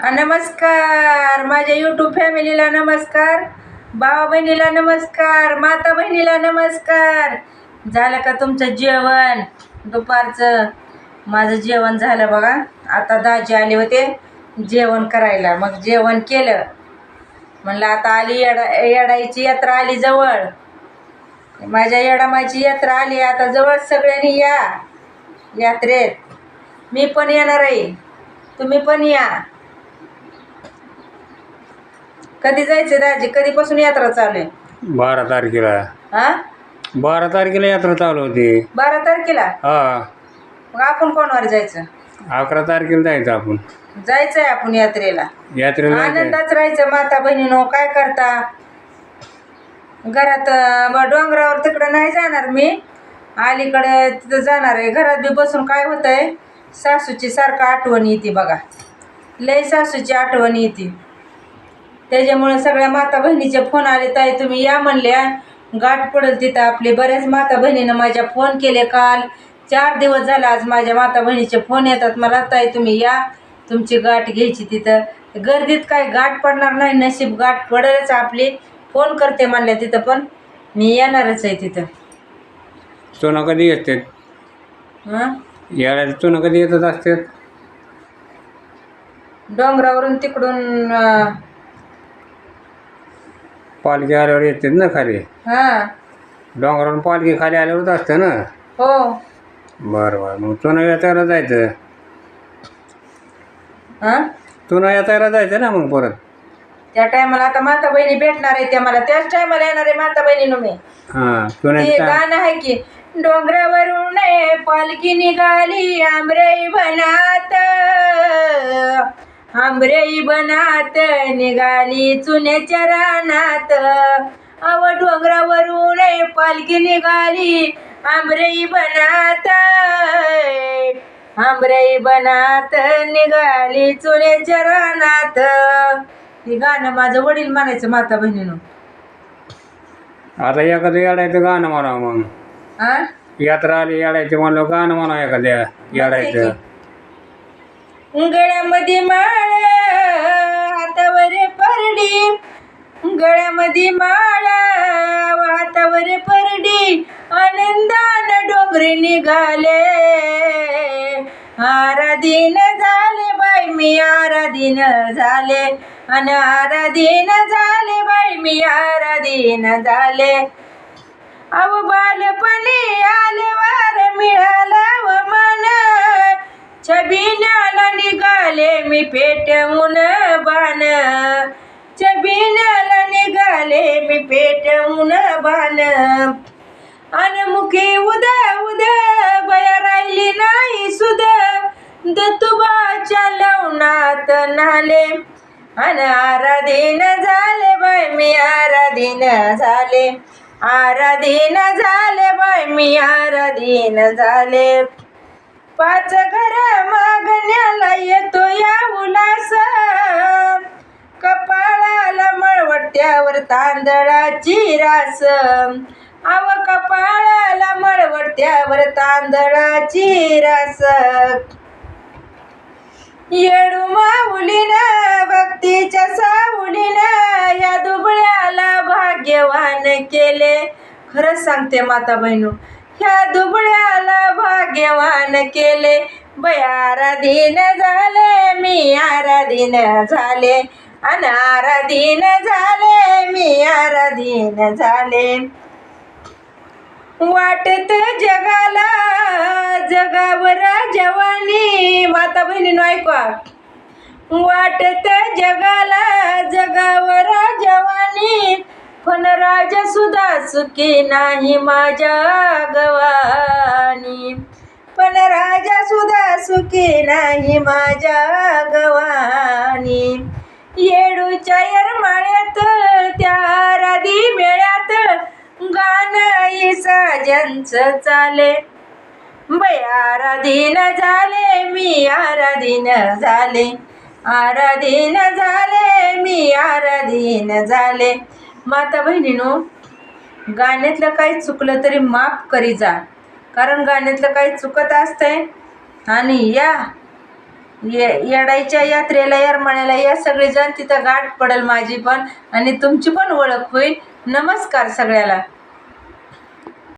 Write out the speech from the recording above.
नमस्कार. माझ्या यूट्यूब फॅमिलीला नमस्कार. भावा बहिणीला नमस्कार. माता बहिणीला नमस्कार. झालं का तुमचं जेवण? दुपारचं. माझं जेवण झालं बघा. आता दाजी आले होते जेवण करायला. मग जेवण केलं. म्हणलं आता आली येडा येडाईची यात्रा आली जवळ. माझ्या येडामाची यात्रा आली. आता जवळ सगळ्यांनी या यात्रेत. मी पण येणार आहे. तुम्ही पण या. कधी जायचं दाजी कधीपासून यात्रा चालू आहे बारा तारखेला. हा? बारा तारखेला यात्रा चालू होती. बारा तारखेला? हा. मग आपण कोणवर जायचं? अकरा तारखेला जायचं आपण. जायचंय आपण यात्रेला. यात्रेला जायचं आनंदात राहायचं माता बहिणीनो काय करता? घरात अं, ब- डोंगरावर तिकडं नाही जाणार मी. अलीकडे तिथं जाणार आहे. घरात बी बसून काय होतंय? सासूची सारखं आठवण येते बघा. लय सासूची आठवण येते. त्याच्यामुळे सगळ्या माता बहिणीचे फोन आले ताई तुम्ही या म्हणल्या गाठ पडेल तिथं आपली. बऱ्याच माता बहिणीनं माझ्या फोन केले काल. चार दिवस झाला आज माझ्या माता बहिणीचे फोन येतात. मला ताई तुम्ही या. तुमची गाठ घ्यायची तिथं. गर्दीत काय गाठ पडणार नाही नशीब गाठ पडेलच आपली. फोन करते म्हणल्या तिथं पण. मी येणारच आहे तिथं. चुना कधी येते हां? यायला चुना कधी येतच असते डोंगरावरून तिकडून अं, पालखी आल्यावर येते ना खाली? हां. डोंगरावरून पालखी खाली आल्यावरच असतं ना? हो. बरं बरं. मग चुना यात्रेला जायचं. हां? यात्रेला जायचं ना मग परत? त्या टायमाला आता माता बहिणी भेटणार आहे त्या मला. त्याच टायमाला येणार आहे माता बहिणीनं मी. हां ते गाणं आहे की डोंगरावरून पालखी निघाली आंबरे बनात. आंबरे बनात निघाली चुन्याच्या रानात. अव डोंगरावरून पालखी निघाली आंबरे बनात. आंबरे बनात निघाली चुन्याच्या रानात. हे गाणं माझं वडील म्हणायचं माता बहिणीनं. आता एखादं येडायचं गाणं म्हणा मग. हा यात्रा आली येडायचं म्हणलं गाणं म्हणा एखाद्या येडायचं. गळ्यामध्ये माळ हातावर परडी. गळ्यामध्ये माळ हातावर परडी. आनंदान डोंगरी निघाले. आराधीन झाले बाई मी आराधीन झाले. अन आराधीन झाले बाई मी आराधीन झाले. अव बालपण पेटवून बाण छबिनाला निघाले मी पेटवून बाण अनमुखी उदा उदा बया राहिली नाही सुद. दत्तुबाच्या लवणात नाले. अन आराधीन झाले बाय मी आराधीन झाले. आराधीन झाले बाय मी आराधीन झाले. पाच घर मागण्याला येतो या उलास कपाळाला मळवट्यावर तांदळाची रास. आव कपाळाला मळवट्यावर तांदळाची रास. येडू माऊलीन भक्तीच्या सावलीन या दुबळ्याला भाग्यवान केले. खरंच सांगते माता बहिणू ह्या दुबळ्याला भाग्यवान केले. बय आराधीन झाले मी आराधीन झाले. अन आराधीन झाले मी आराधीन झाले. वाटत जगाला जगावर जवानी. माता बहिणीनं ऐकवा वाटत जगाला जगावर जवानी. पण राजा सुद्धा सुखी नाही माझ्या गवानी पण राजा सुद्धा सुखी नाही माझ्या गवानी येडूच्या यरमाळ्यात त्या राधी मेळ्यात गाणं साजनचं चाले. बाई आराधीन झाले मी आराधीन झाले. आराधीन झाले मी आराधीन झाले. माता बहिणीनो गाण्यातलं काही चुकलं तरी माफ करी जा. कारण गाण्यातलं काही चुकत असतंय आणि या ये येडाईच्या यात्रेला म्हणायला या सगळेजण तिथं गाठ पडेल माझी पण आणि तुमची पण ओळख होईल. नमस्कार सगळ्याला.